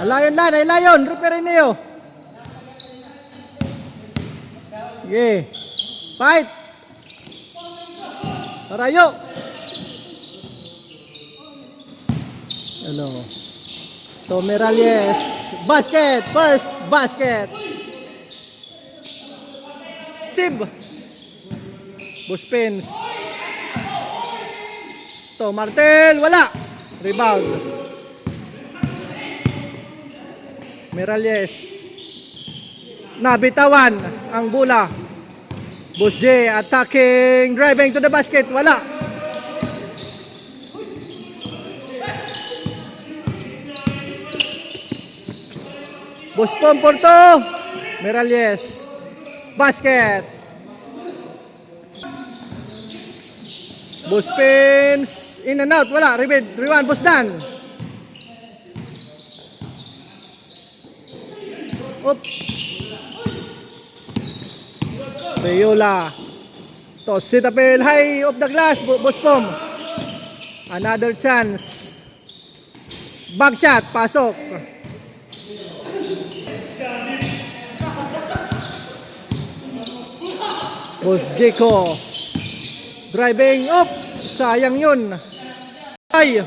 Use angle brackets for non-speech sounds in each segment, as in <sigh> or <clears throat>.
Alayon lan, ay layon, referee niyo. Sige. Fight. Tarayo. Ano? Tommy Reyes. Basket. First basket. Chib. Buspins. To Martel. Wala. Rebound. Miralles. Nabitawan ang bola. Boss J attacking, driving to the basket. Wala. Boss Pom Porto. Miralles. Basket. Boss Pins. In and out. Wala. Rewind. Rewind. Boss Dan. Up. Beyola. To Sitapel high of the glass. Bo- Boss Pom. Another chance. Back shot. Pasok. Boss Jeko. Driving up. Sayang yun. Ay.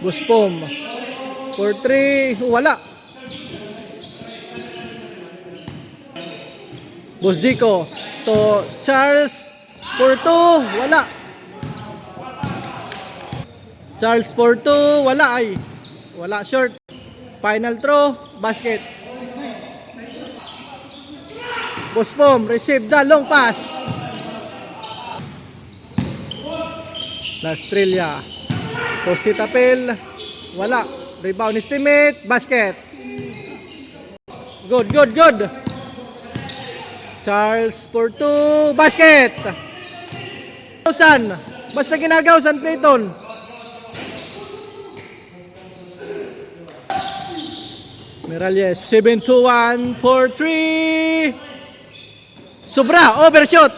Boss Pom. For 3. Wala. Boss Jeko. To Charles. For 2. Wala. Charles for 2. Wala ay. Wala short. Final throw. Basket. Boss Pom, receive the long pass. Lastrilla. Positapel. Wala. Rebound is teammate. Basket. Good, good, good. Charles for two. Basket. Gawsan. Basta ginagawsan, Clayton. Miralles, 7-2-1 for 3. Sobra, overshot.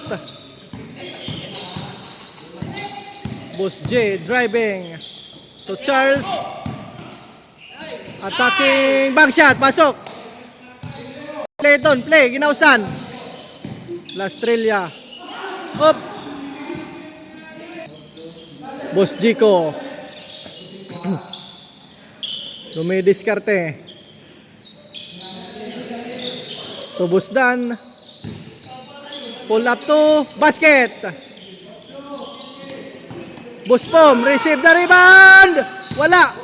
Boss J driving to Charles. Attacking bank shot, pasok. Clayton, play, ginausan. Lastrella. Up. Boss Jico. <clears throat> Dumidiskarte. Tubos dan. Pull up to basket. Buspom, receive the rebound. Wala.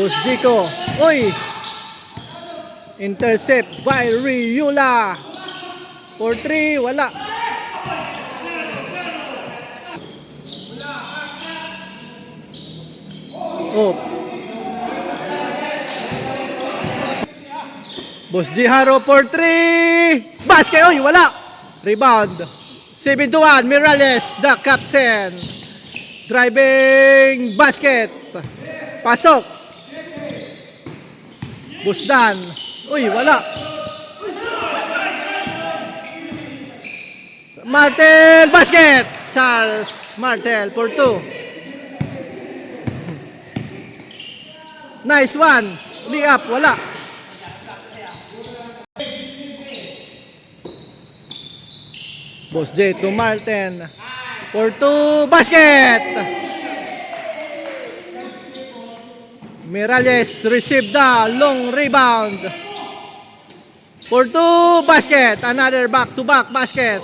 Bus Zico. Uy. Intercept by Riula. For 3, wala. Oh, Boss Jiharo for 3. Basket. Oy, wala. Rebound. 7 to 1. Mirales, the captain. Driving basket. Pasok. Busdan. Uy, wala. Martel basket. Charles Martel for 2. Nice one. Lee up, wala. Boss J to Martin. For two, basket! Miralles receive the long rebound. For two, basket. Another back-to-back basket.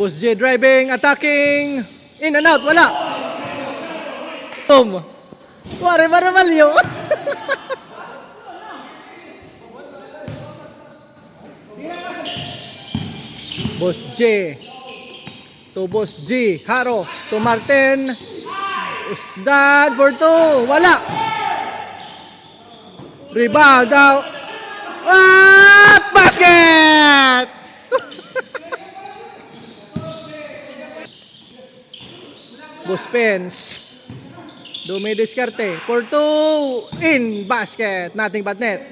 Boss J driving, attacking. In and out, wala. Boom. Wari ba naman yun? Boss J. To Boss G. Haro. To Martin. Usdan for two. Wala. Rebound daw. At basket! <laughs> Boss Pence. Dumidiskarte. For two. In basket. Nothing but net.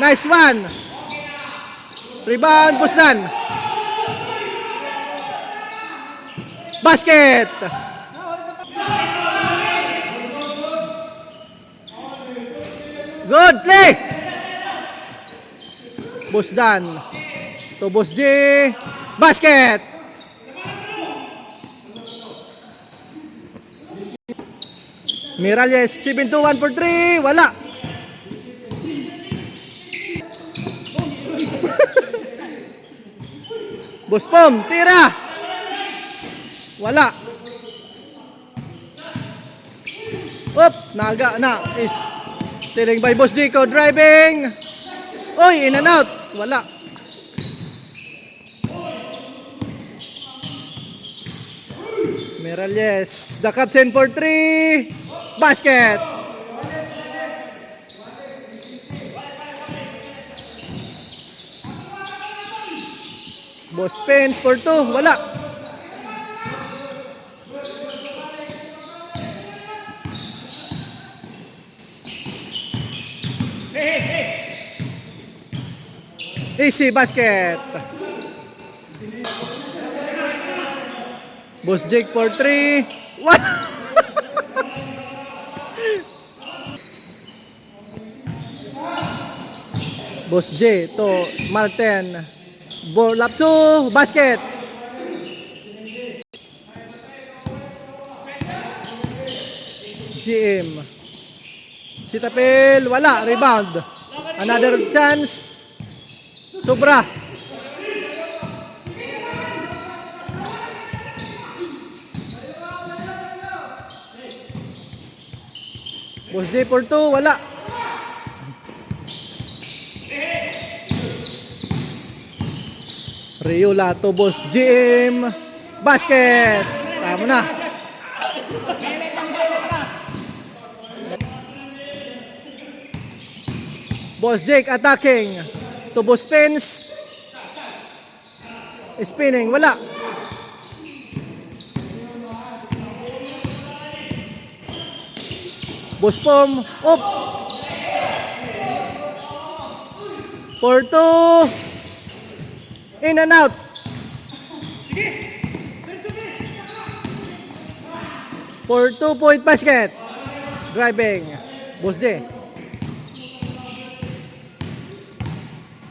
Nice one. Rebound, Busdan. Basket. Good play. Busdan. To Boss G. Basket. Miralles, 7-2-1 for 3. Wala. <laughs> Boss Pom, tira. Wala. Up, naga na. Is stealing by Boss Jico, driving. Oy, in and out. Wala. Miralles, the captain for three. Basket. Boss Pence for two. Wala. Easy basket. Boss Jake for three. What? <laughs> Boss J to Martin. Ball up to basket. GM. Sitapil, wala. Rebound. Another chance. Sobra. Boss J for two, wala. Rio Lato, Boss Jim. Basket. Tama na. Boss Jake attacking. To Boss Pence. Spinning. Wala. Boss Pom. Up. For two. In and out. For two point basket. Driving. Boss J.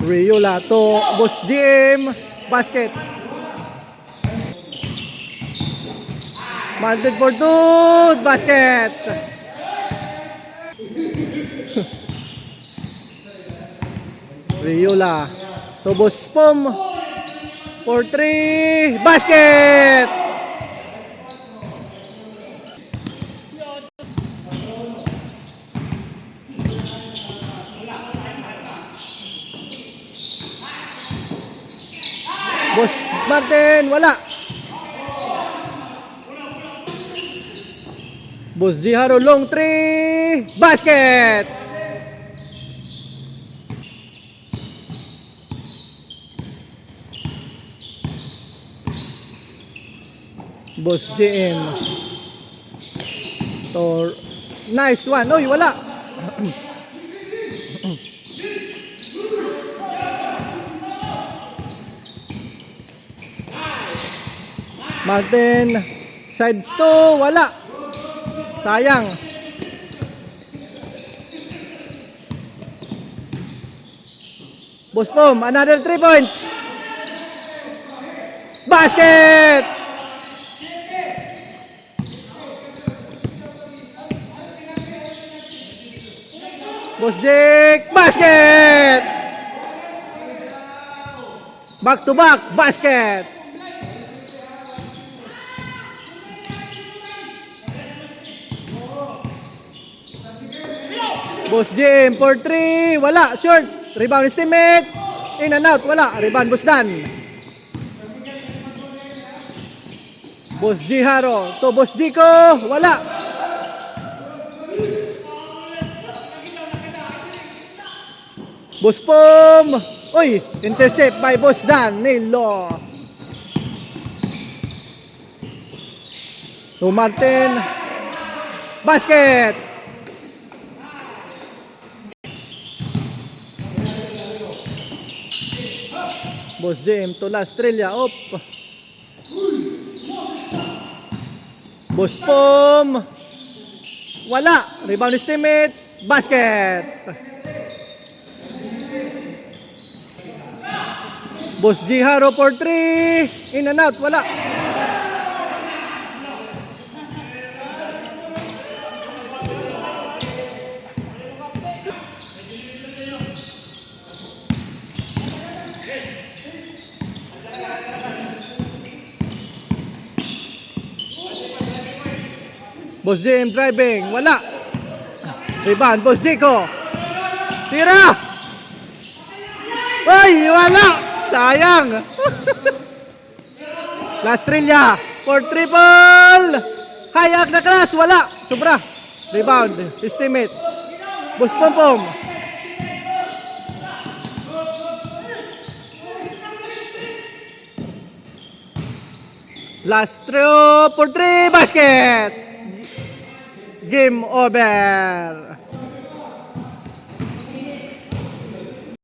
Rio Lato. Boss Jim. Basket. Mounted for two. Basket. <laughs> Riola. Tobos Pom. For three. Basket! Boss Martin, wala. Boss Jiharo, long three. Basket! Boss JM. Tor. Nice one. Oy, wala. Martin. Sides to. Wala. Sayang. Boss Pom, another three points. Basket! Boss Jake, basket! Back to back, basket! Boss Jim for 3, wala, short. Rebound is teammate. In and out, wala. Rebound, Boss Dan. Boss Jiharo to Boss Jico, wala. Boss Pom! Uy! Intercept by Boss Dan Nilo. To Martin. Basket! Boss Jim to La Estrella. Op. Boss Pom. Wala. Rebound is teammate. Basket. Boss G Haro for 3. In and out. Wala. Boss Jim driving. Wala. Rebound. Boss Jico. Tira. Ay, wala. Sayang. <laughs> Last Trilla. For triple. Hayak na class. Wala. Sobra. Rebound. Estimate. Boss Pompom. Last throw for three basket. Game over.